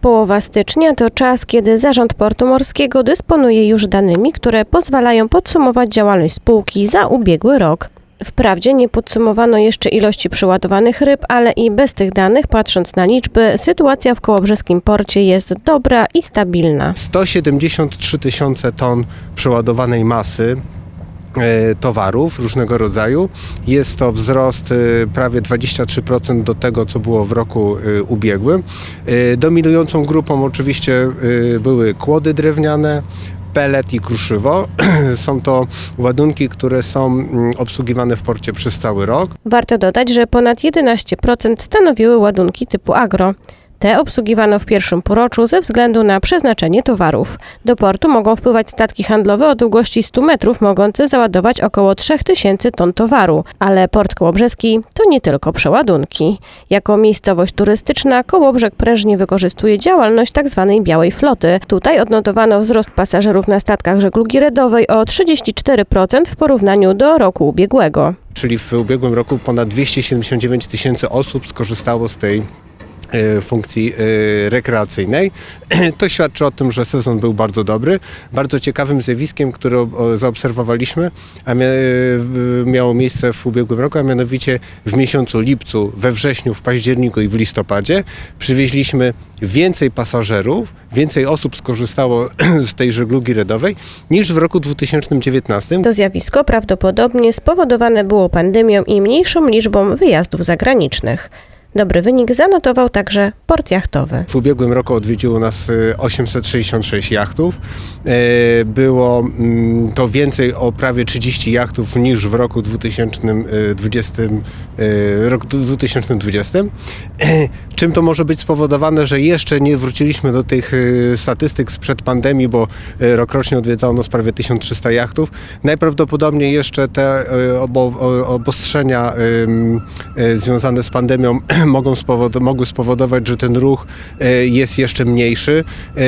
Połowa stycznia to czas, kiedy Zarząd Portu Morskiego dysponuje już danymi, które pozwalają podsumować działalność spółki za ubiegły rok. Wprawdzie nie podsumowano jeszcze ilości przeładowanych ryb, ale i bez tych danych, patrząc na liczby, sytuacja w Kołobrzeskim Porcie jest dobra i stabilna. 173 tysiące ton przeładowanej masy towarów różnego rodzaju. Jest to wzrost e, prawie 23% do tego, co było w roku e, ubiegłym. E, Dominującą grupą oczywiście e, były kłody drewniane, pelet i kruszywo. Są to ładunki, które są obsługiwane w porcie przez cały rok. Warto dodać, że ponad 11% stanowiły ładunki typu agro. Te obsługiwano w pierwszym półroczu ze względu na przeznaczenie towarów. Do portu mogą wpływać statki handlowe o długości 100 metrów, mogące załadować około 3000 ton towaru. Ale port Kołobrzeski to nie tylko przeładunki. Jako miejscowość turystyczna Kołobrzeg prężnie wykorzystuje działalność tzw. białej floty. Tutaj odnotowano wzrost pasażerów na statkach żeglugi redowej o 34% w porównaniu do roku ubiegłego. czyli w ubiegłym roku ponad 279 tysięcy osób skorzystało z tej funkcji e, rekreacyjnej. To świadczy o tym, że sezon był bardzo dobry. Bardzo ciekawym zjawiskiem, które zaobserwowaliśmy, a miało miejsce w ubiegłym roku, a mianowicie w miesiącu lipcu, we wrześniu, w październiku i w listopadzie przywieźliśmy więcej pasażerów, więcej osób skorzystało z tej żeglugi redowej niż w roku 2019. To zjawisko prawdopodobnie spowodowane było pandemią i mniejszą liczbą wyjazdów zagranicznych. Dobry wynik zanotował także port jachtowy. W ubiegłym roku odwiedziło nas y, 866 jachtów. E, Było mm, to więcej o prawie 30 jachtów niż w roku 2020. e, Rok 2020. Czym to może być spowodowane, że jeszcze nie wróciliśmy do tych e, statystyk sprzed pandemii, bo e, rokrocznie odwiedzało nas prawie 1300 jachtów. Najprawdopodobniej jeszcze te e, obostrzenia e, związane z pandemią mogą spowod- mogły spowodować, że ten ruch e, jest jeszcze mniejszy. E,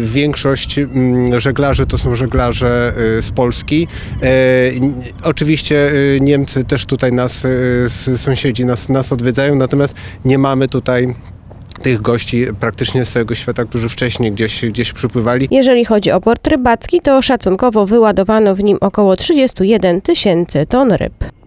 Większość mm, żeglarzy to są żeglarze e, z Polski. Oczywiście Niemcy też tutaj nas, sąsiedzi nas, nas odwiedzają, natomiast nie mamy tutaj tych gości praktycznie z całego świata, którzy wcześniej gdzieś, gdzieś przypływali. Jeżeli chodzi o port rybacki, to szacunkowo wyładowano w nim około 31 tysięcy ton ryb.